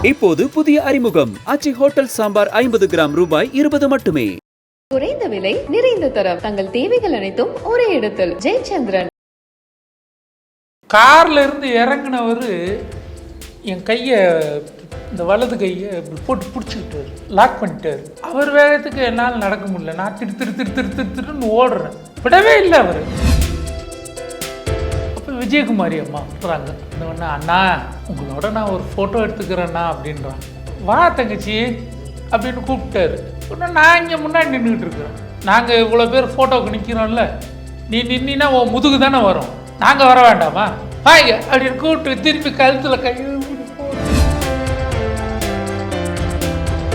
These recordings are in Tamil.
இப்போது புதிய அறிமுகம் ஆச்சி ஹோட்டல் சாம்பார் ஐம்பது கிராம் ரூபாய் இருபது மட்டுமே குறைந்த விலை நிறைந்த தரம் தங்கள் தேவைகள் அனைத்தும் ஒரே இடத்தில் ஜெயச்சந்திரன் கார்ல இருந்து இறங்கினவர் என் கையை இந்த வலது கையை இப்படி போட்டு பிடிச்சிக்கிட்டாரு லாக் பண்ணிட்டாரு அவர் வேகத்துக்கு என்னால் நடக்க முடியல நான் திரு திரு திரு திரு திரு திருன்னு ஓடுறேன் விடவே இல்லை அவர் விஜயகுமாரி அம்மா சுற்றுறாங்க இந்த ஒன்று அண்ணா உங்களோட நான் ஒரு ஃபோட்டோ எடுத்துக்கிறேண்ணா அப்படின்றான் வா தங்கச்சி அப்படின்னு கூப்பிட்டாரு. இன்னும் நான் இங்கே முன்னாடி நின்றுக்கிட்டு இருக்கிறேன். நாங்கள் இவ்வளோ பேர் ஃபோட்டோவுக்கு நிற்கிறோம்ல நீ நின்னா உன் முதுகு தானே வரும். நாங்கள் வர வேண்டாமா? வாங்க அப்படின்னு கூப்பிட்டு திருப்பி கழுத்தில் கை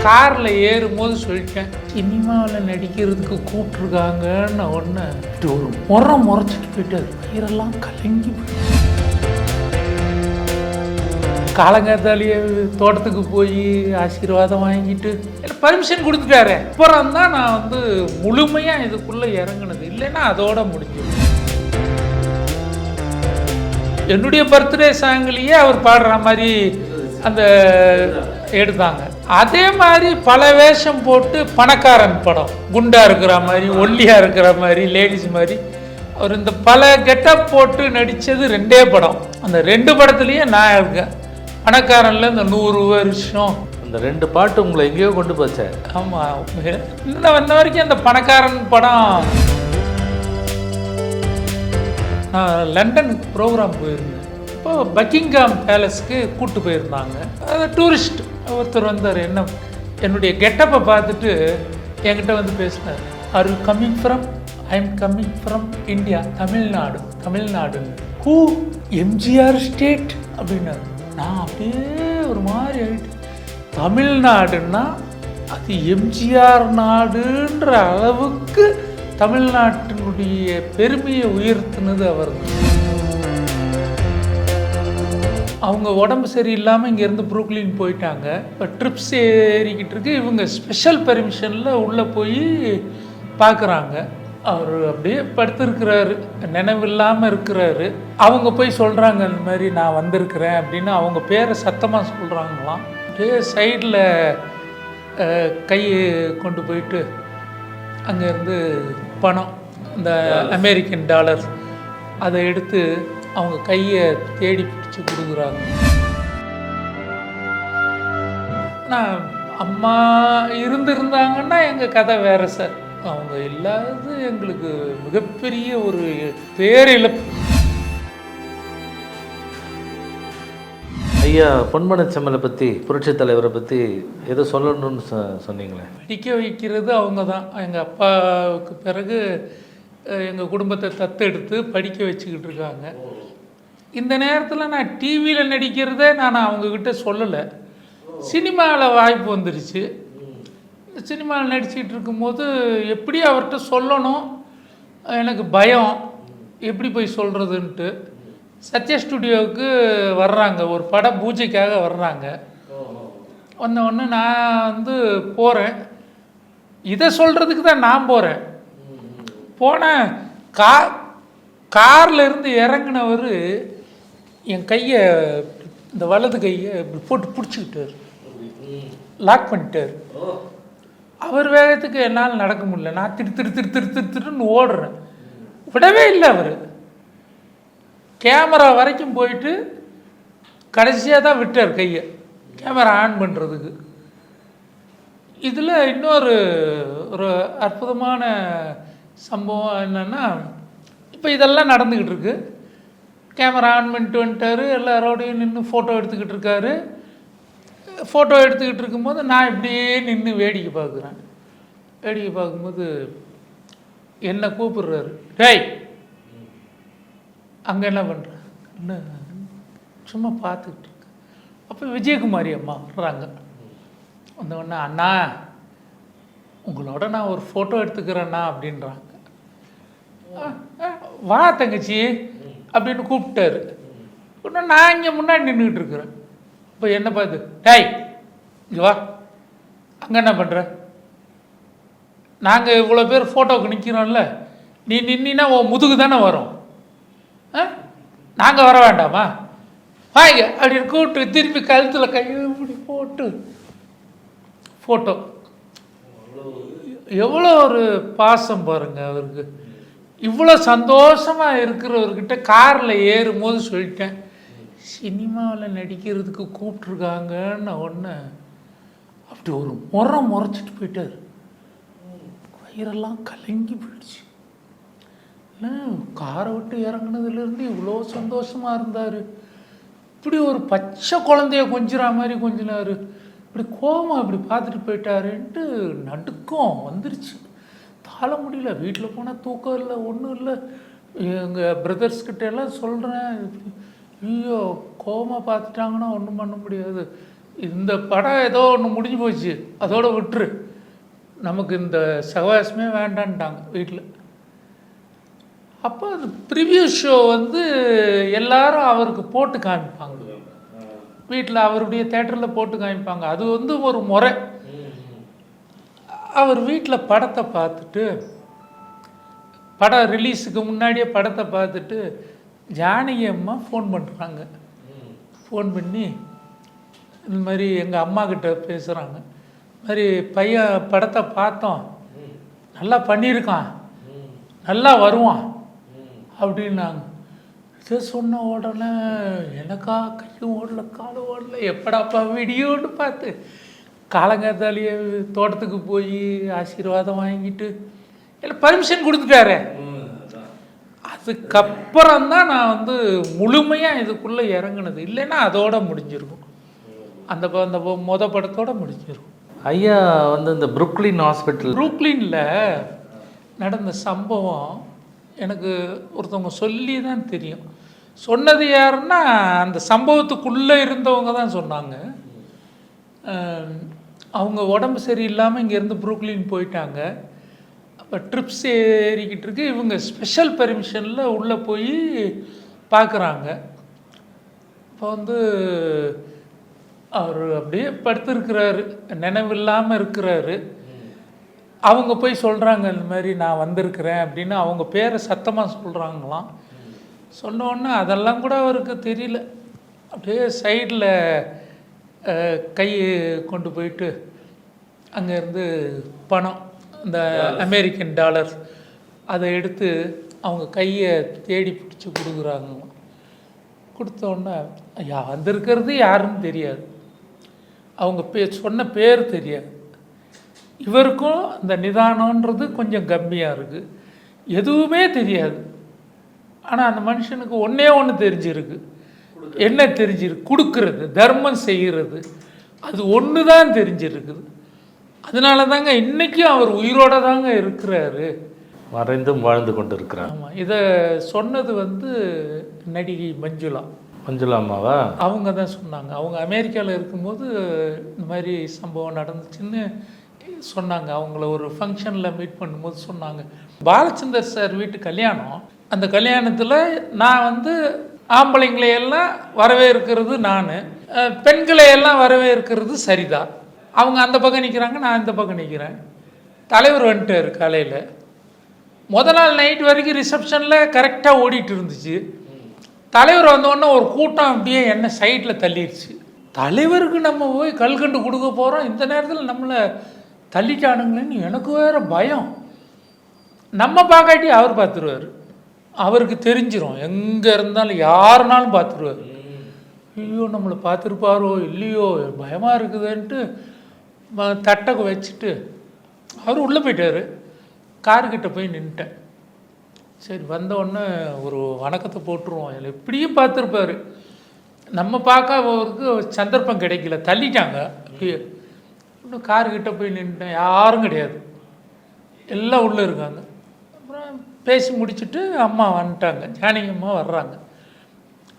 காரில் ஏறும்போது சொல்லிட்டேன் சினிமாவில் நடிக்கிறதுக்கு கூப்பிட்ருக்காங்கன்னு ஒன்று ஒரு முறை முறைச்சிட்டு போயிட்டாரு. வயிறெல்லாம் கலங்கி போயிடுச்சு காலங்காத்தாலேயே தோட்டத்துக்கு போய் ஆசீர்வாதம் வாங்கிட்டு பர்மிஷன் கொடுத்துட்டாரு. அப்புறம் தான் நான் வந்து முழுமையாக இதுக்குள்ளே இறங்குனது. இல்லைன்னா அதோட முடிஞ்சது என்னுடைய பர்த்டே சாங்லேயே அவர் பாடுற மாதிரி அந்த எடுத்தாங்க. அதே மாதிரி பல வேஷம் போட்டு பணக்காரன் படம். குண்டா இருக்கிற மாதிரி ஒல்லியா இருக்கிற மாதிரி லேடிஸ் மாதிரி. அவர் இந்த பல கெட்டப் போட்டு நடித்தது ரெண்டே படம். அந்த ரெண்டு படத்துலேயும் நான் இருக்கேன். பணக்காரன்ல இந்த நூறு வருஷம். அந்த ரெண்டு பாட்டு உங்களை எங்கேயோ கொண்டு போச்சே. ஆமாம் இன்னும் வந்த வரைக்கும் அந்த பணக்காரன் படம். நான் லண்டனுக்கு ப்ரோக்ராம் போயிருந்தேன். இப்போ பக்கிங்காம் பேலஸ்க்கு கூட்டு போயிருந்தாங்க. அது டூரிஸ்ட் ஒருத்தர் வந்தார். என்ன என்னுடைய கெட்டப்பை பார்த்துட்டு என்கிட்ட வந்து பேசினார். Are you coming from I am coming from India Tamil Nadu தமிழ்நாடுன்னு ஹூ எம்ஜிஆர் ஸ்டேட் அப்படின்னாரு. நான் அப்படியே ஒரு மாதிரி ஆகிட்டு தமிழ்நாடுன்னா அது எம்ஜிஆர் நாடுன்ற அளவுக்கு தமிழ்நாட்டினுடைய பெருமையை உயர்த்தினது அவர் அவங்க உடம்பு சரியில்லாமல் இங்கேருந்து புரூக்லின் போயிட்டாங்க. இப்போ ட்ரிப்ஸ் ஏறிக்கிட்டு இருக்கு. இவங்க ஸ்பெஷல் பெர்மிஷனில் உள்ளே போய் பார்க்குறாங்க அவர் அப்படியே படுத்திருக்கிறாரு. நினைவில்லாமல் இருக்கிறாரு. அவங்க போய் சொல்கிறாங்க இந்த மாதிரி நான் வந்திருக்கிறேன் அப்படின்னு அவங்க பேரை சத்தமாக சொல்கிறாங்களாம் அப்படியே சைடில் கை கொண்டு போயிட்டு அங்கேருந்து பணம் இந்த அமெரிக்கன் டாலர் அதை எடுத்து அவங்க கையை தேடி பிடிச்சி கொடுக்குறாங்க. நான் அம்மா இருந்திருந்தாங்கன்னா எங்கள் கதை வேறு சார். அவங்க இல்லாதது எங்களுக்கு மிகப்பெரிய ஒரு பேரிழப்பு. ஐயா பொன்மனச்செம்மலை பற்றி புரட்சித் தலைவரை பற்றி ஏதோ சொல்லணும்னு சொ சொன்னீங்களே? படிக்க வைக்கிறது அவங்க தான். எங்கள் அப்பாவுக்கு பிறகு எங்கள் குடும்பத்தை தத்தெடுத்து படிக்க வச்சுக்கிட்டு இருக்காங்க. இந்த நேரத்தில் நான் டிவியில் நடிக்கிறதே நான் அவங்கக்கிட்ட சொல்லலை. சினிமாவில் வாய்ப்பு வந்துருச்சு. சினிமாவில் நடிச்சிக்கிட்டு இருக்கும்போது எப்படி அவர்கிட்ட சொல்லணும்? எனக்கு பயம். எப்படி போய் சொல்கிறதுன்ட்டு சத்யா ஸ்டுடியோவுக்கு வர்றாங்க. ஒரு பட பூஜைக்காக வர்றாங்க. வந்த ஒன்று நான் வந்து போகிறேன் இதை சொல்கிறதுக்கு தான் நான் போகிறேன் போனேன். கா காரில் இருந்து இறங்கினவர் என் கையை இந்த வலது கையை இப்படி போட்டு பிடிச்சிக்கிட்டார். லாக் பண்ணிட்டார். அவர் வேகத்துக்கு என்னால் நடக்க முடியல. நான் திரு திரு திரு திரு திரு திருன்னு ஓடுறேன். விடவே இல்லை அவர். கேமரா வரைக்கும் போயிட்டு கடைசியாக தான் விட்டார் கையை. கேமரா ஆன் பண்ணுறதுக்கு இதில் இன்னொரு ஒரு அற்புதமான சம்பவம் என்னென்னா இப்போ இதெல்லாம் நடந்துக்கிட்டு இருக்குது கேமரா ஆன் பண்ணிட்டு வந்துட்டார். எல்லாரோடையும் நின்று ஃபோட்டோ எடுத்துக்கிட்டு இருக்காரு. ஃபோட்டோ எடுத்துக்கிட்டு இருக்கும்போது நான் இப்படியே நின்று வேடிக்கை பார்க்குறேன். வேடிக்கை பார்க்கும்போது என்னை கூப்பிடுறாரு? டேய் அங்கே என்ன பண்ணுறேன் என்ன சும்மா பார்த்துக்கிட்டு இருக்கு அப்போ விஜயகுமாரி அம்மா வர்றாங்க. வந்தவொடனே அண்ணா உங்களோட நான் ஒரு ஃபோட்டோ எடுத்துக்கிறேண்ணா அப்படின்றாங்க. வா தங்கச்சி. அப்படின்னு கூப்பிட்டாரு. இன்னும் நான் இங்கே முன்னாடி நின்றுக்கிட்டு இருக்கிறேன். இப்போ என்ன பார்த்து டேய் இங்கே வா. அங்கே என்ன பண்ணுற நாங்கள் இவ்வளோ பேர் ஃபோட்டோவுக்கு நிற்கிறோம்ல நீ நின்னா உன் முதுகு தானே வரும். ஆ? நாங்கள் வர வேண்டாமா? வாங்க. அப்படின்னு கூப்பிட்டு திருப்பி கழுத்தில் கையை இப்படி போட்டு ஃபோட்டோ எவ்வளோ ஒரு பாசம் பாருங்க அவருக்கு. இவ்வளோ சந்தோஷமாக இருக்கிறவர்கிட்ட காரில் ஏறும்போது சொல்லிட்டேன் சினிமாவில் நடிக்கிறதுக்கு கூப்பிட்ருக்காங்கன்னு ஒன்று அப்படி ஒரு முறை முறைச்சிட்டு போயிட்டார். வயிறெல்லாம் கலங்கி போயிடுச்சு. இல்லை காரை விட்டு இறங்குனதுலேருந்து இவ்வளோ சந்தோஷமாக இருந்தார். இப்படி ஒரு பச்சை குழந்தைய கொஞ்சிற மாதிரி கொஞ்சினார். இப்படி கோவம் இப்படி பார்த்துட்டு போயிட்டாருன்ட்டு நடுக்கம் வந்துருச்சு. தாழ முடியல. வீட்டில் போனால் தூக்கம் இல்லை ஒன்றும் இல்லை. எங்கள் பிரதர்ஸ்கிட்ட எல்லாம் சொல்கிறேன் ஐயோ கோவமாக பார்த்துட்டாங்கன்னா ஒன்றும் பண்ண முடியாது. இந்த படம் ஏதோ ஒன்று முடிஞ்சு போச்சு. அதோட விட்டுரு. நமக்கு இந்த சகவாசமே வேண்டான்ட்டாங்க வீட்டில் அப்போ அந்த ப்ரிவ்யூ ஷோ வந்து எல்லாரும் அவருக்கு போட்டு காமிப்பாங்க. வீட்டில் அவருடைய தேட்டரில் போட்டு காமிப்பாங்க. அது வந்து ஒரு முறை. அவர் வீட்டில் படத்தை பார்த்துட்டு படம் ரிலீஸுக்கு முன்னாடியே படத்தை பார்த்துட்டு ஜானகி அம்மா ஃபோன் பண்ணுறாங்க ஃபோன் பண்ணி இந்த மாதிரி எங்கள் அம்மாக்கிட்ட பேசுகிறாங்க இந்த மாதிரி பையன் படத்தை பார்த்தோம். நல்லா பண்ணியிருக்கான். நல்லா வருவான். அப்படின்னாங்க. இதை சொன்ன உடனே எனக்கா கையும் ஓடல காலும் ஓடல எப்படாப்பா விடியோன்னு பார்த்து காலங்காத்தாலேயே தோட்டத்துக்கு போய் ஆசீர்வாதம் வாங்கிட்டு இல்லை பர்மிஷன் கொடுத்துட்டாரே. அதுக்கப்புறம் தான் நான் வந்து முழுமையாக இதுக்குள்ளே இறங்குனது. இல்லைன்னா அதோட முடிஞ்சிருக்கும். அந்த அந்த மொத படத்தோட முடிஞ்சிருக்கும். ஐயா வந்து இந்த புருக்லின் ஹாஸ்பிட்டல் புரூக்ளினில் நடந்த சம்பவம் எனக்கு ஒருத்தவங்க சொல்லி தான் தெரியும். சொன்னது யாருன்னா அந்த சம்பவத்துக்குள்ளே இருந்தவங்க தான் சொன்னாங்க. அவங்க உடம்பு சரியில்லாமல் இங்கேருந்து புரூக்லின் போயிட்டாங்க. அப்போ ட்ரிப்ஸ் ஏறிக்கிட்டு இருக்கு. இவங்க ஸ்பெஷல் பெர்மிஷனில் உள்ளே போய் பார்க்குறாங்க இப்போ வந்து அவர் அப்படியே படுத்திருக்கிறாரு. நினைவில்லாமல் இருக்கிறாரு. அவங்க போய் சொல்கிறாங்க இந்த மாதிரி நான் வந்திருக்கிறேன் அப்படின்னு அவங்க பேரை சத்தமாக சொல்கிறாங்களாம் சொன்ன உடனே அதெல்லாம் கூட அவருக்கு தெரியல. அப்படியே சைடில் கை கொண்டு போயிட்டு அங்கேருந்து பணம் இந்த அமெரிக்கன் டாலர் அதை எடுத்து அவங்க கையை தேடி பிடிச்சி கொடுக்குறாங்களாம் கொடுத்த உடனே ஐயா வந்திருக்கிறது யாருன்னு தெரியாது. அவங்க பே சொன்ன பேர் தெரியாது. இவருக்கும் அந்த நிதானன்றது கொஞ்சம் கம்மியாக இருக்குது எதுவுமே தெரியாது. ஆனால் அந்த மனுஷனுக்கு ஒன்றே ஒன்று தெரிஞ்சிருக்கு. என்ன தெரிஞ்சிருக்கு கொடுக்கறது தர்மம் செய்கிறது. அது ஒன்று தான் தெரிஞ்சிருக்குது. அதனால தாங்க இன்றைக்கும் அவர் உயிரோட தாங்க இருக்கிறாரு. மறைந்தும் வாழ்ந்து கொண்டிருக்கிறார். ஆமாம் இதை சொன்னது வந்து நடிகை மஞ்சுளா. மஞ்சுளா அம்மாவா? அவங்க தான் சொன்னாங்க. அவங்க அமெரிக்காவில் இருக்கும்போது இந்த மாதிரி சம்பவம் நடந்துச்சுன்னு சொன்னாங்க. அவங்கள ஒரு ஃபங்க்ஷனில் மீட் பண்ணும்போது சொன்னாங்க. பாலச்சந்தர் சார் வீட்டு கல்யாணம். அந்த கல்யாணத்தில் நான் வந்து ஆம்பளைங்களை எல்லாம் வரவேற்கிறது நான். பெண்களை எல்லாம் வரவேற்கிறது சரிதா? அவங்க அந்த பக்கம் நிற்கிறாங்க நான் இந்த பக்கம் நிற்கிறேன் தலைவர் வந்துட்டார் காலையில். முத நாள் நைட் வரைக்கும் ரிசப்ஷனில் கரெக்டாக ஓடிட்டு இருந்துச்சு. தலைவர் வந்தோடனே ஒரு கூட்டம் அப்படியே என்ன சைட்டில் தள்ளிடுச்சு தலைவருக்கு நம்ம போய் கல்கண்டு கொடுக்க போகிறோம் இந்த நேரத்தில் நம்மளை தள்ளிட்டானுங்களேன்னு எனக்கு வேற பயம். நம்ம பார்க்காட்டி அவர் பார்த்துருவார். அவருக்கு தெரிஞ்சிடும் எங்கே இருந்தாலும் யாருனாலும் பார்த்துருவார். ஐயோ நம்மளை பார்த்துருப்பாரோ இல்லையோ பயமாக இருக்குதுன்ட்டு ம- தட்டை வச்சுட்டு அவர் உள்ளே போயிட்டார். காருக்கிட்ட போய் நின்ட்டேன். சரி வந்தவுடனே ஒரு வணக்கத்தை போட்டுருவோம். இதில் எப்படியும் பார்த்துருப்பாரு. நம்ம பார்க்கறவருக்கு சந்தர்ப்பம் கிடைக்கல. தள்ளிட்டாங்க. இன்னும் காருக்கிட்ட போய் நின்ட்டேன். யாரும் கிடையாது. எல்லாம் உள்ளே இருக்காங்க. பேசி முடிச்சுட்டு அம்மா வந்துட்டாங்க. ஜானகி அம்மா வர்றாங்க.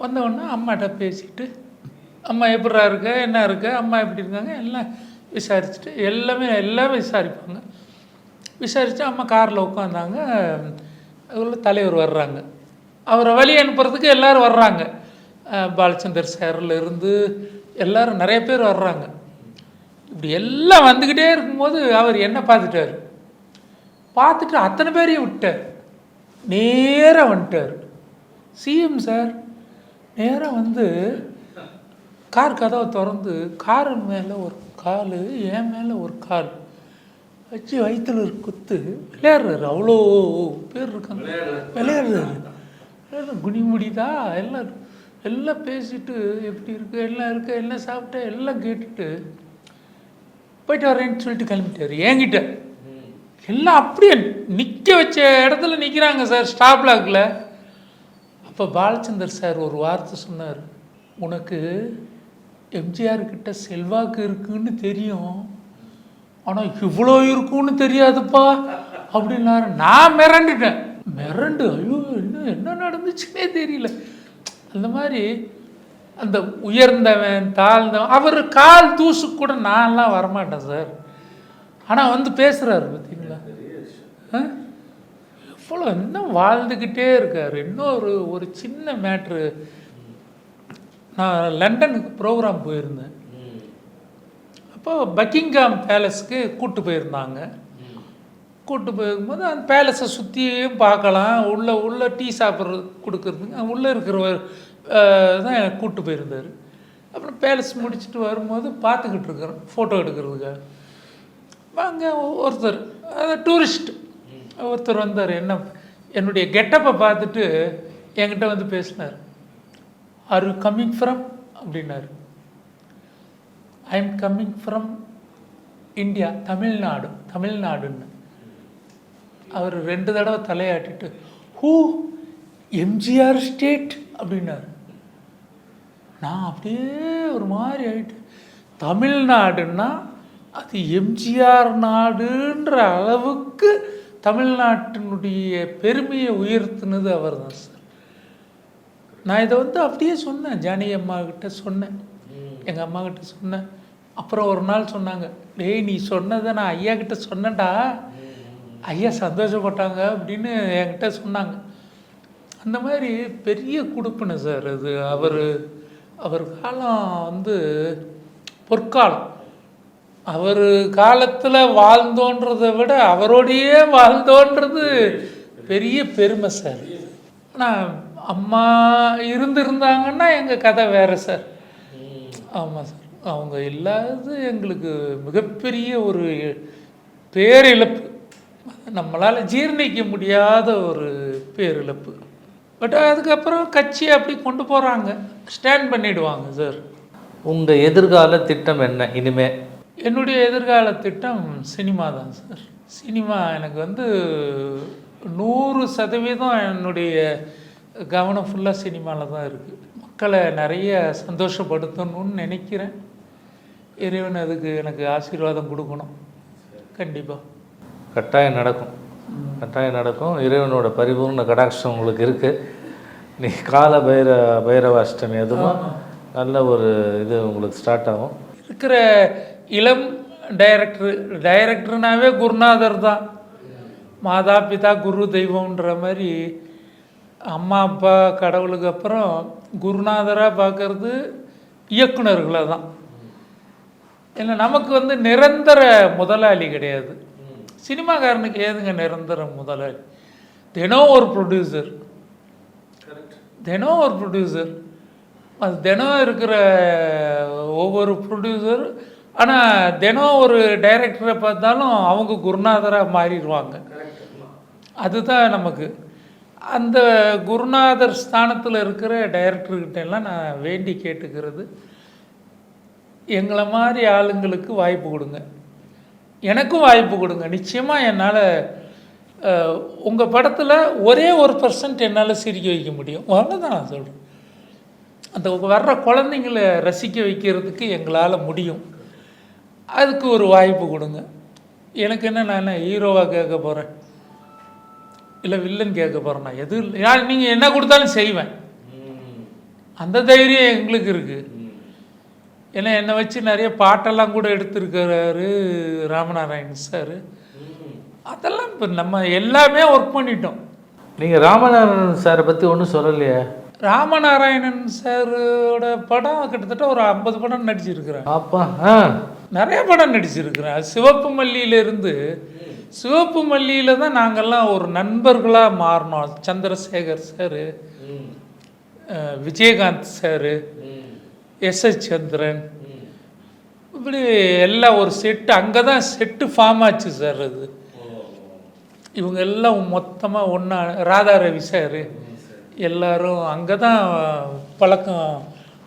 வந்த அம்மாட்ட பேசிட்டு அம்மா எப்படா இருக்க? என்ன இருக்க? அம்மா எப்படி இருக்காங்க? எல்லாம் விசாரிச்சுட்டு எல்லாமே எல்லாமே விசாரிப்பாங்க. விசாரித்து அம்மா காரில் உட்காந்தாங்க அதுக்குள்ள தலைவர் வர்றாங்க. அவரை வழி அனுப்புறதுக்கு எல்லோரும் வர்றாங்க. பாலச்சந்தர் சேரில் இருந்து எல்லாரும் நிறைய பேர் வர்றாங்க. இப்படி எல்லாம் வந்துக்கிட்டே இருக்கும்போது அவர் என்ன பார்த்துட்டாரு? பார்த்துட்டு அத்தனை பேரையும் விட்டார். நேராக வந்துட்டார். சிஎம் சார் நேராக வந்து கார் கதவை திறந்து காரு மேலே ஒரு கால் என் மேலே ஒரு கால் வச்சு வயிற்றுல குத்து விளையாடுறாரு. அவ்வளோ பேர் இருக்காங்க. விளையாடுறாரு. விளையாடுறாரு. குனி முடிதா எல்லாம் எல்லாம் பேசிட்டு எப்படி இருக்குது எல்லாம் இருக்கு எல்லாம் சாப்பிட்டேன் எல்லாம் கேட்டுட்டு போயிட்டு வரேன்னு சொல்லிட்டு கிளம்பிட்டார். என்கிட்ட. எல்லாம் அப்படியே நிற்க வச்ச இடத்துல நிற்கிறாங்க சார் ஸ்டாப் அப்போ பாலச்சந்தர் சார் ஒரு வார்த்தை சொன்னார். உனக்கு எம்ஜிஆர் கிட்ட செல்வாக்கு இருக்குன்னு தெரியும். ஆனால் இவ்வளோ இருக்குன்னு தெரியாதுப்பா அப்படின்னாரு. நான் மிரண்டுட்டேன். மிரண்டு ஐயோ என்ன என்ன நடந்துச்சுன்னே தெரியல. அந்த மாதிரி அந்த உயர்ந்தவன் தாழ்ந்தவன் அவர் கால் தூசு கூட நான்லாம் வரமாட்டேன் சார். ஆனால் வந்து பேசுகிறாரு பார்த்தீங்களா ஆ? எவ்வளோ இன்னும் வாழ்ந்துக்கிட்டே இருக்கார். இன்னும் ஒரு ஒரு சின்ன மேட்ரு. நான் லண்டனுக்கு ப்ரோக்ராம் போயிருந்தேன். அப்போ பக்கிங்காம் பேலஸ்க்கு கூட்டு போயிருந்தாங்க. கூட்டு போயிருக்கும்போது அந்த பேலஸை சுற்றியும் பார்க்கலாம். உள்ளே உள்ளே டீ சாப்பிட்றது கொடுக்குறதுக்கு உள்ளே இருக்கிறவர் தான் கூட்டு போயிருந்தார். அப்புறம் பேலஸ் முடிச்சுட்டு வரும்போது பார்த்துக்கிட்டு இருக்கிறோம் ஃபோட்டோ எடுக்கிறதுக்காக. அங்கே ஒருத்தர் அது டூரிஸ்ட் ஒருத்தர் வந்தார். என்ன என்னுடைய கெட்டப்பை பார்த்துட்டு என்கிட்ட வந்து பேசினார். ஆர் யூ கம்மிங் ஃப்ரம் அப்படின்னாரு. I am coming from India Tamil Nadu தமிழ்நாடுன்னு அவர் ரெண்டு தடவை தலையாட்டிட்டு ஹூ எம்ஜிஆர் ஸ்டேட் அப்படின்னாரு. நான் அப்படியே ஒரு மாதிரி ஆயிட்டு தமிழ்நாடுன்னா அது எம்ஜிஆர் நாடுன்ற அளவுக்கு தமிழ்நாட்டினுடைய பெருமையை உயர்த்தினது அவர் தான் சார். நான் இதை வந்து அப்படியே சொன்னேன் ஜானகி அம்மா கிட்ட சொன்னேன். எங்கள் அம்மா கிட்ட சொன்னேன். அப்புறம் ஒரு நாள் சொன்னாங்க டேய் நீ சொன்னதை நான் ஐயா கிட்ட சொன்னேன்டா. ஐயா சந்தோஷப்பட்டாங்க அப்படின்னு என்கிட்ட சொன்னாங்க. அந்த மாதிரி பெரிய குடுப்பினை சார் அது. அவர் அவர் காலம் வந்து பொற்காலம். அவர் காலத்தில் வாழ்ந்தோன்றதை விட அவரோடையே வாழ்ந்தோன்றது பெரிய பெருமை சார். ஆனால் அம்மா இருந்திருந்தாங்கன்னா எங்கள் கதை வேறு சார். ஆமாம் சார். அவங்க இல்லாதது எங்களுக்கு மிகப்பெரிய ஒரு பேரிழப்பு. நம்மளால் ஜீர்ணிக்க முடியாத ஒரு பேரிழப்பு. பட் அதுக்கப்புறம் கட்சியை அப்படி கொண்டு போகிறாங்க ஸ்டாண்ட் பண்ணிடுவாங்க சார். உங்கள் எதிர்கால திட்டம் என்ன? இனிமேல் என்னுடைய எதிர்கால திட்டம் சினிமா தான் சார். சினிமா எனக்கு வந்து நூறு சதவீதம் என்னுடைய கவனம் ஃபுல்லாக சினிமாவில் தான் இருக்குது மக்களை நிறைய சந்தோஷப்படுத்தணும்னு நினைக்கிறேன். இறைவன் அதுக்கு எனக்கு ஆசீர்வாதம் கொடுக்கணும். கண்டிப்பாக கட்டாயம் நடக்கும். கட்டாயம் நடக்கும். இறைவனோட பரிபூர்ண கடாட்சம் உங்களுக்கு இருக்குது நீ கால பைர பைரவ அஷ்டமி அதுவும் நல்ல ஒரு இது உங்களுக்கு ஸ்டார்ட் ஆகும். இருக்கிற இளம் டைரக்டர் டைரக்டர்னாவே குருநாதர் தான். மாதா பிதா குரு தெய்வம்ன்ற மாதிரி அம்மா அப்பா கடவுளுக்கு அப்புறம் குருநாதராக பார்க்கறது இயக்குனர்களை தான். ஏன்னா நமக்கு வந்து நிரந்தர முதலாளி கிடையாது. சினிமாக்காரனுக்கு ஏதுங்க நிரந்தர முதலாளி? தினம் ஒரு ப்ரொடியூசர் தினம் ஒரு ப்ரொடியூசர் அது தினம் இருக்கிற ஒவ்வொரு ப்ரொடியூசர் ஆனால் தினம் ஒரு டைரக்டரை பார்த்தாலும் அவங்க குருநாதராக மாறிடுவாங்க. அதுதான் நமக்கு. அந்த குருநாதர் ஸ்தானத்தில் இருக்கிற டைரக்டர்கிட்ட எல்லாம் நான் வேண்டி கேட்டுக்கிறது எங்களை மாதிரி ஆளுங்களுக்கு வாய்ப்பு கொடுங்க. எனக்கும் வாய்ப்பு கொடுங்க. நிச்சயமாக என்னால் உங்கள் படத்தில் ஒரே ஒரு பர்சன்ட் என்னால் சிரிக்க வைக்க முடியும். அவ்வளோதான் நான் சொல்கிறேன் அந்த வர்ற குழந்தைங்கள ரசிக்க வைக்கிறதுக்கு எங்களால் முடியும். அதுக்கு ஒரு வாய்ப்பு கொடுங்க. எனக்கு என்ன நான் என்ன ஹீரோவாக கேட்க போகிறேன் இல்லை வில்லன் கேட்க போகிறேன் நான்? எது நான் நீங்கள் என்ன கொடுத்தாலும் செய்வேன். அந்த தைரியம் எங்களுக்கு இருக்குது ஏன்னா என்னை வச்சு நிறைய பாட்டெல்லாம் கூட எடுத்திருக்கிறாரு ராமநாராயணன் சார். அதெல்லாம் இப்போ நம்ம எல்லாமே ஒர்க் பண்ணிட்டோம். நீங்கள் ராமநாதன் சாரை பற்றி ஒன்றும் சொல்லலையே? ராமநாராயணன் சாரோட படம் கிட்டத்தட்ட ஒரு ஐம்பது படம் நடிச்சிருக்கிறேன் அப்பா ஆ. நிறைய படம் நடிச்சிருக்கிறேன். சிவப்பு மல்லியிலிருந்து சிவப்பு மல்லியில் தான் நாங்கள்லாம் ஒரு நண்பர்களாக மாறினோம். Chandrasekhar sir Vijayakanth sir S S Chandran. இப்படி எல்லாம் ஒரு செட்டு அங்கே தான் செட்டு ஃபார்ம் ஆச்சு சார் அது. இவங்க எல்லாம் மொத்தமாக ஒன்றா ராதா ரவி சார் எல்லாரும் அங்கே தான் பழக்கம்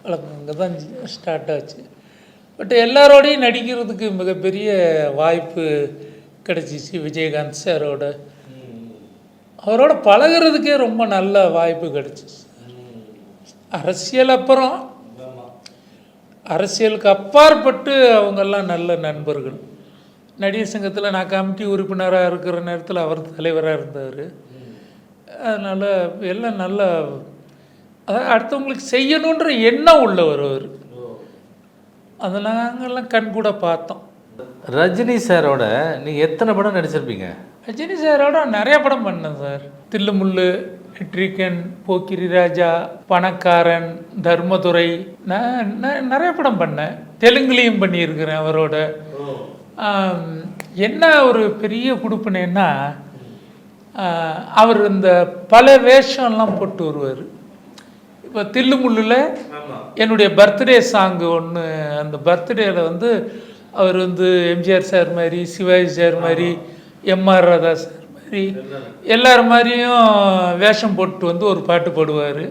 பழக்கம் அங்கே தான் ஸ்டார்ட் ஆச்சு. பட் எல்லாரோடையும் நடிக்கிறதுக்கு மிகப்பெரிய வாய்ப்பு கிடச்சிச்சு விஜயகாந்த் சாரோட. அவரோட பழகுறதுக்கே ரொம்ப நல்ல வாய்ப்பு கிடச்சிச்சு. அரசியல் அப்புறம் அரசியலுக்கு அப்பாற்பட்டு அவங்கெல்லாம் நல்ல நண்பர்கள். நடிகர் சங்கத்தில் நான் கமிட்டி உறுப்பினராக இருக்கிற நேரத்தில் அவர் தலைவராக இருந்தார். அதனால் எல்லாம் நல்ல அதாவது அடுத்தவங்களுக்கு செய்யணுன்ற எண்ணம் உள்ளவர் அவர். அதை நாங்கள்லாம் கண் கூட பார்த்தோம். ரஜினி சாரோட நீங்கள் எத்தனை படம் நடிச்சிருப்பீங்க? ரஜினி சாரோட நிறைய படம் பண்ணேன் சார். தில்லுமுள்ளு நெட்ரிகன் போக்கிரி ராஜா பணக்காரன் தர்மதுரை நான் நிறைய படம் பண்ணேன். தெலுங்குலேயும் பண்ணியிருக்கிறேன் அவரோட. என்ன ஒரு பெரிய கொடுப்பினேன்னா அவர் இந்த பல வேஷம்லாம் போட்டு வருவார். இப்போ தில்லுமுள்ளில் என்னுடைய பர்த்டே சாங்கு ஒன்று அந்த பர்த்டேயில் வந்து அவர் வந்து எம்ஜிஆர் சார் மாதிரி சிவாஜி சார் மாதிரி எம்ஆர் ராதா சார் மாதிரி எல்லார் மாதிரியும் வேஷம் போட்டு வந்து ஒரு பாட்டு பாடுவார்.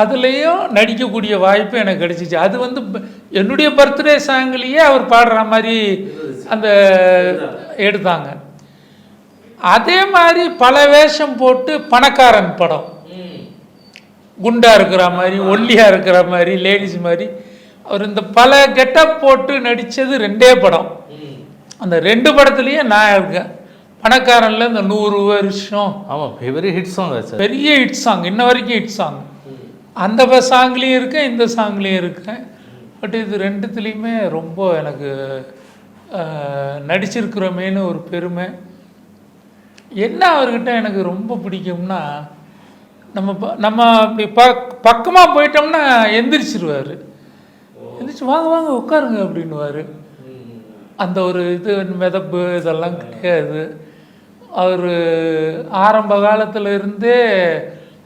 அதுலேயும் நடிக்கக்கூடிய வாய்ப்பு எனக்கு கிடைச்சிச்சு. அது வந்து என்னுடைய பர்த்டே சாங்லேயே அவர் பாடுற மாதிரி அந்த எடுத்தாங்க. அதே மாதிரி பல வேஷம் போட்டு பணக்காரன் படம். குண்டா இருக்கிற மாதிரி ஒல்லியா இருக்கிற மாதிரி லேடிஸ் மாதிரி அவர் இந்த பல கெட்டப் போட்டு நடித்தது ரெண்டே படம். அந்த ரெண்டு படத்துலேயும் நான் இருக்கேன். பணக்காரன்ல இந்த நூறு வருஷம். ஆமாம் பெரிய ஹிட் சாங் பெரிய ஹிட் சாங் இன்ன வரைக்கும் ஹிட் சாங் அந்த சாங்லேயும் இருக்கேன் இந்த சாங்லேயும் இருக்கேன். பட் இது ரெண்டுத்துலேயுமே ரொம்ப எனக்கு அஹ், நடிச்சிருக்கிறோமேன்னு ஒரு பெருமை. என்ன அவர்கிட்ட எனக்கு ரொம்ப பிடிக்கும்னா நம்ம ப- நம்ம அப்படி பக் பக்கமாக போயிட்டோம்னா எந்திரிச்சிருவார். எந்திரிச்சு வாங்க வாங்க உட்காருங்க அப்படின்னுவார். அந்த ஒரு இது மிதப்பு இதெல்லாம் கிடையாது. அவர் ஆரம்ப காலத்தில் இருந்தே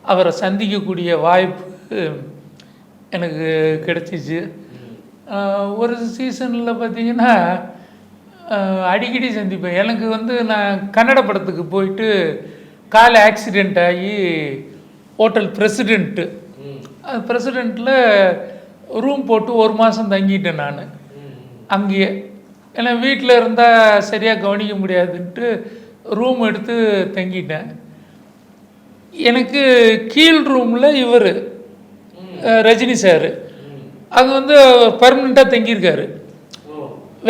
அவரை சந்திக்கக்கூடிய வாய்ப்பு எனக்கு கிடைச்சிச்சு. ஒரு சீசனில் பார்த்தீங்கன்னா அடிக்கடி சந்திப்பேன். எனக்கு வந்து நான் கன்னட படத்துக்கு போயிட்டு கால் ஆக்சிடெண்ட் ஆகி ஹோட்டல் பிரசிடெண்ட்டு அது பிரசிடெண்ட்டில் ரூம் போட்டு ஒரு மாதம் தங்கிட்டேன் நான். அங்கேயே. ஏன்னா வீட்டில் இருந்தால் சரியாக கவனிக்க முடியாதுன்ட்டு ரூம் எடுத்து தங்கிட்டேன். எனக்கு கீழ் ரூமில் இவர் ரஜினி சார். அங்கே வந்து பர்மனெண்ட்டாக தங்கியிருக்காரு.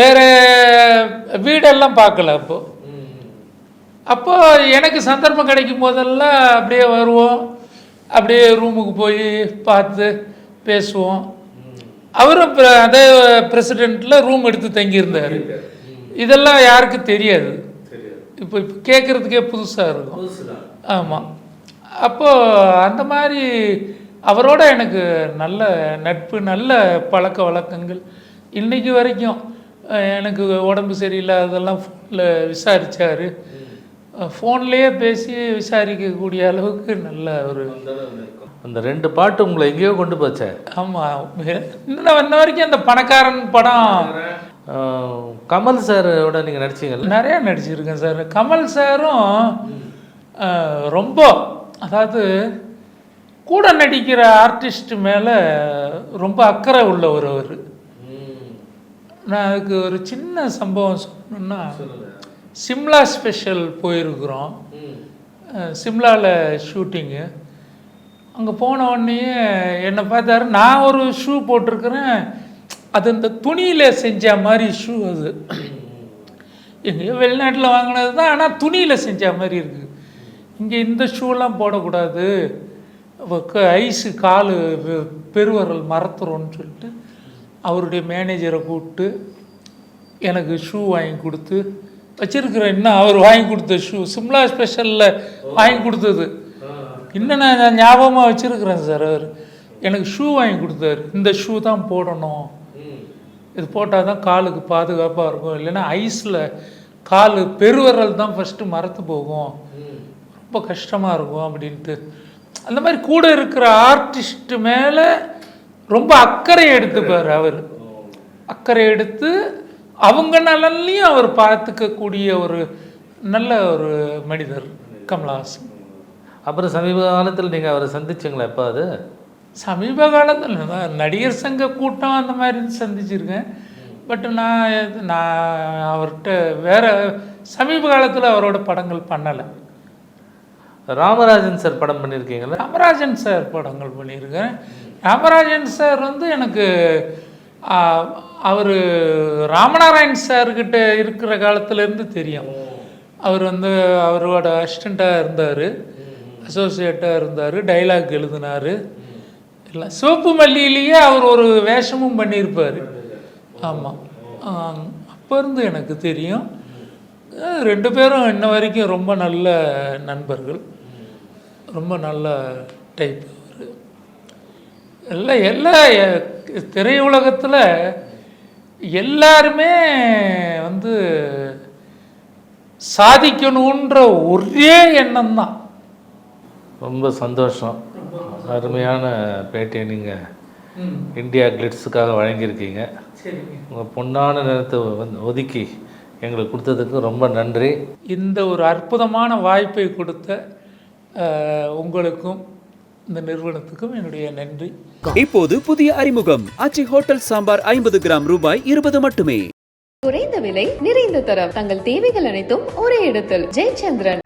வேற வீடெல்லாம் பார்க்கல அப்போது அப்போது எனக்கு சந்தர்ப்பம் கிடைக்கும் போதெல்லாம் அப்படியே வருவோம். அப்படியே ரூமுக்கு போய் பார்த்து பேசுவோம். அவரும் அதே பிரசிடெண்ட்டில் ரூம் எடுத்து தங்கியிருந்தார். இதெல்லாம் யாருக்கும் தெரியாது. இப்போ இப்போ கேட்குறதுக்கே புதுசாக இருக்கும். ஆமாம் அப்போது அந்த மாதிரி அவரோட எனக்கு நல்ல நட்பு நல்ல பழக்க வழக்கங்கள். இன்னைக்கு வரைக்கும் எனக்கு உடம்பு சரியில்லாததெல்லாம் ஃபோனில் விசாரித்தார் ஃபோன்லேயே பேசி விசாரிக்கக்கூடிய அளவுக்கு நல்ல ஒரு அந்த ரெண்டு பாட்டு உங்களை எங்கேயோ கொண்டு போச்சே. ஆமாம் இன்னும் இன்ன வரைக்கும் அந்த பணக்காரன் படம் கமல் சாரோட நீங்கள் நடிச்சீங்கல்ல? நிறையா நடிச்சிருக்கேன் சார். கமல் சாரும் ரொம்ப அதாவது கூட நடிக்கிற ஆர்டிஸ்ட் மேலே ரொம்ப அக்கறை உள்ளவர் அவர். நான் அதுக்கு ஒரு சின்ன சம்பவம் சொல்லணும்னா சிம்லா ஸ்பெஷல் போயிருக்கிறோம். சிம்லாவில் ஷூட்டிங்கு. அங்கே போன உடனே என்னை பார்த்தாரு நான் ஒரு ஷூ போட்டிருக்கிறேன். அது இந்த துணியில் செஞ்ச மாதிரி ஷூ அது. எங்கேயோ வெளிநாட்டில் வாங்கினது தான் ஆனால் துணியில் செஞ்ச மாதிரி இருக்குது இங்கே இந்த ஷூலாம் போடக்கூடாது. ஐஸு கால் பெருவரல் மரத்துறோன்னு சொல்லிட்டு அவருடைய மேனேஜரை கூப்பிட்டு எனக்கு ஷூ வாங்கி கொடுத்து வச்சிருக்கிறேன். இன்னும் அவர் வாங்கி கொடுத்த ஷூ சிம்லா ஸ்பெஷலில் வாங்கி கொடுத்தது. இன்னும் நான் ஞாபகமாக வச்சுருக்கிறேன் சார் அவர். எனக்கு ஷூ வாங்கி கொடுத்தாரு. இந்த ஷூ தான் போடணும். இது போட்டால் தான் காலுக்கு பாதுகாப்பாக இருக்கும். இல்லைன்னா ஐஸில் கால் பெருவரல் தான் ஃபஸ்ட்டு மரத்து போகும். ரொம்ப கஷ்டமாக இருக்கும் அப்படின்ட்டு. அந்த மாதிரி கூட இருக்கிற ஆர்டிஸ்ட்டு மேலே ரொம்ப அக்கறை எடுத்துப்பார் அவர். அக்கறை எடுத்து அவங்க நலன்லையும் அவர் பார்த்துக்கக்கூடிய ஒரு நல்ல ஒரு மனிதர் கமலஹாசன். அப்புறம் சமீப காலத்தில் நீங்கள் அவரை சந்திச்சிங்களா எப்போ அது சமீப காலத்தில் நடிகர் சங்க கூட்டம் அந்த மாதிரி சந்திச்சிருக்கேன். பட் நான் நான் அவர்கிட்ட வேற சமீப காலத்தில் அவரோட படங்கள் பண்ணலை. ராமராஜன் சார் படம் பண்ணியிருக்கீங்களா ராமராஜன் சார் படங்கள் பண்ணியிருக்கேன். ராமராஜன் சார் வந்து எனக்கு அவர் ராமநாராயண் சார்கிட்ட இருக்கிற காலத்துலேருந்து தெரியும். அவர் வந்து அவரோட அசிஸ்டண்ட்டாக இருந்தார். அசோசியேட்டாக இருந்தார் டைலாக் எழுதினார். எல்லாம் சிவப்பு மல்லியிலேயே அவர் ஒரு வேஷமும் பண்ணியிருப்பார். ஆமாம் அப்போ இருந்து எனக்கு தெரியும். ரெண்டு பேரும் இன்ன வரைக்கும் ரொம்ப நல்ல நண்பர்கள். ரொம்ப நல்ல டைப் அவர். எல்லாம் எல்லா திரையுலகத்தில் எல்லாருமே வந்து சாதிக்கணுன்ற ஒரே எண்ணம் தான் ரொம்ப சந்தோஷம். அருமையான பேட்டியை நீங்கள் இந்தியா கிளிட்ஸுக்காக வழங்கியிருக்கீங்க. உங்கள் பொன்னான நேரத்தை வந்து ஒதுக்கி எங்களுக்கு கொடுத்ததுக்கு ரொம்ப நன்றி. இந்த ஒரு அற்புதமான வாய்ப்பை கொடுத்த உங்களுக்கும் இந்த நிறுவனத்துக்கும் என்னுடைய நன்றி. இப்போது புதிய அறிமுகம். ஆச்சி ஹோட்டல் சாம்பார் ஐம்பது கிராம் ரூபாய் இருபது மட்டுமே. குறைந்த விலை நிறைந்த தரம். தங்கள் தேவைகள் அனைத்தும் ஒரே இடத்தில். ஜெயச்சந்திரன்.